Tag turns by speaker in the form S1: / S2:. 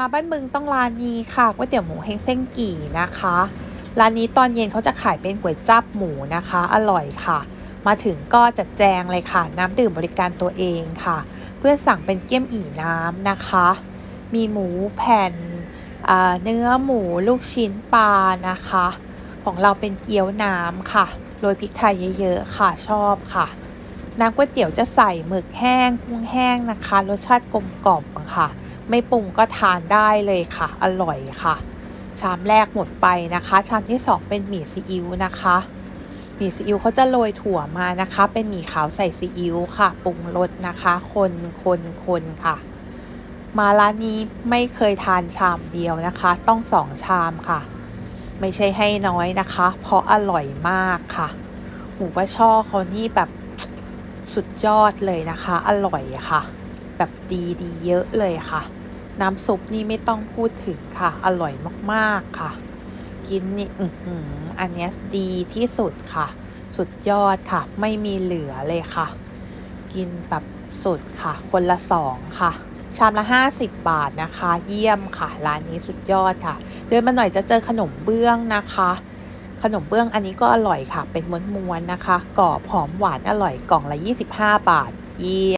S1: มาบ้านมึงต้องร้านนี้ค่ะก๋วยเตี๋ยวหมูเฮงเส้งกี่นะคะ ร้านนี้ตอนเย็นเขาจะขายเป็นก๋วยจับหมูนะคะ อร่อยค่ะ มาถึงก็จัดแจงเลยค่ะ น้ำดื่มบริการตัวเองค่ะ เพื่อสั่งเป็นเกี๊ยมอีน้ำนะคะ มีหมูแผ่นเนื้อหมูลูกชิ้นปลานะคะ ของเราเป็นเกี๊ยวน้ำค่ะโรยพริกไทยเยอะๆค่ะชอบค่ะน้ำก๋วยเตี๋ยวจะใส่หมึกแห้งกุ้งแห้งนะคะ รสชาติกลมกล่อมค่ะ ไม่ปรุงก็ทานได้เลยค่ะ อร่อยค่ะ ชามแรกหมดไปนะคะ ชามที่สองเป็นหมี่ซีอิ๊วนะคะหมี่ซีอิ๊วเขาจะโรยถั่วมานะคะ เป็นหมี่ขาวใส่ซีอิ๊วค่ะปรุงรสนะคะ คนคนคนค่ะ มาร้านนี้ไม่เคยทานชามเดียวนะคะ ต้องสองชามค่ะ ไม่ใช่ให้น้อยนะคะ เพราะอร่อยมากค่ะ หมูปลาช่อเขานี่แบบสุดยอดเลยนะคะ อร่อยค่ะ แบบดีดีเยอะเลยค่ะ น้ำซุปนี่ไม่ต้องพูดถึงค่ะ อร่อยมากๆค่ะ กินนี่อือหืออันนี้ดีที่สุดค่ะ สุดยอดค่ะ ไม่มีเหลือเลยค่ะ กินแบบสุดค่ะ คนละสองค่ะ ชามละ 50 บาทนะคะ เยี่ยมค่ะ ร้านนี้สุดยอดค่ะ เดินมาหน่อยจะเจอขนมเบื้องนะคะขนมเบื้องอันนี้ก็อร่อยค่ะ เป็นม้วนๆนะคะ กรอบหอมหวานอร่อยกล่องละ 25 บาท เยี่ยม